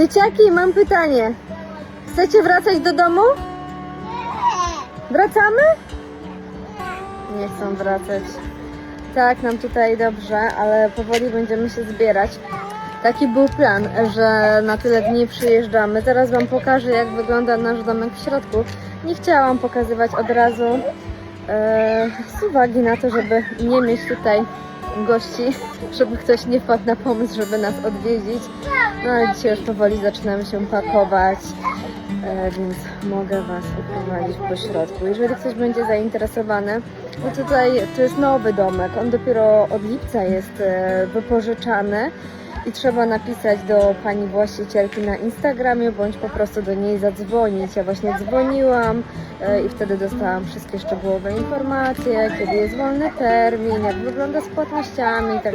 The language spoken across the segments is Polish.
Dzieciaki, mam pytanie. Chcecie wracać do domu? Wracamy? Nie chcą wracać. Tak, nam tutaj dobrze, ale powoli będziemy się zbierać. Taki był plan, że na tyle dni przyjeżdżamy. Zaraz Wam pokażę, jak wygląda nasz domek w środku. Nie chciałam pokazywać od razu e, z uwagi na to, żeby nie mieć tutaj gości, żeby ktoś nie wpadł na pomysł, żeby nas odwiedzić. No ale dzisiaj już powoli zaczynamy się pakować, e, więc mogę Was uprowadzić po środku. Jeżeli ktoś będzie zainteresowany, no tutaj to jest nowy domek, on dopiero od lipca jest e, wypożyczany i trzeba napisać do pani właścicielki na Instagramie, bądź po prostu do niej zadzwonić. Ja właśnie dzwoniłam e, i wtedy dostałam wszystkie szczegółowe informacje, kiedy jest wolny termin, jak wygląda z płatnościami i tak.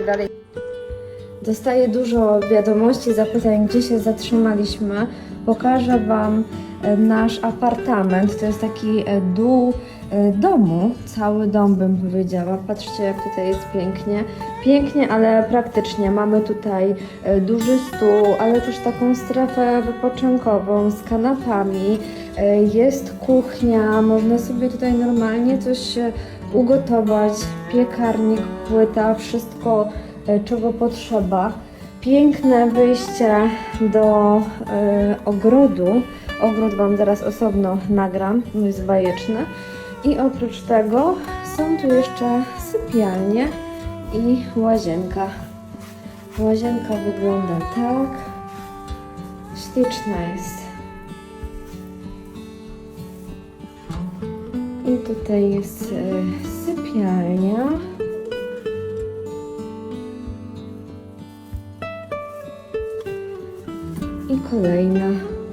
Dostaję dużo wiadomości, zapytań, gdzie się zatrzymaliśmy. Pokażę Wam e, nasz apartament. To jest taki e, dół e, domu, cały dom bym powiedziała. Patrzcie, jak tutaj jest pięknie. Pięknie, ale praktycznie. Mamy tutaj duży stół, ale też taką strefę wypoczynkową z kanapami. Jest kuchnia, można sobie tutaj normalnie coś ugotować. Piekarnik, płyta, wszystko czego potrzeba. Piękne wyjście do e, ogrodu. Ogród Wam zaraz osobno nagram, jest bajeczny. I oprócz tego są tu jeszcze sypialnie i łazienka. Łazienka wygląda tak. Śliczna jest. I tutaj jest e, sypialnia. 行かないな。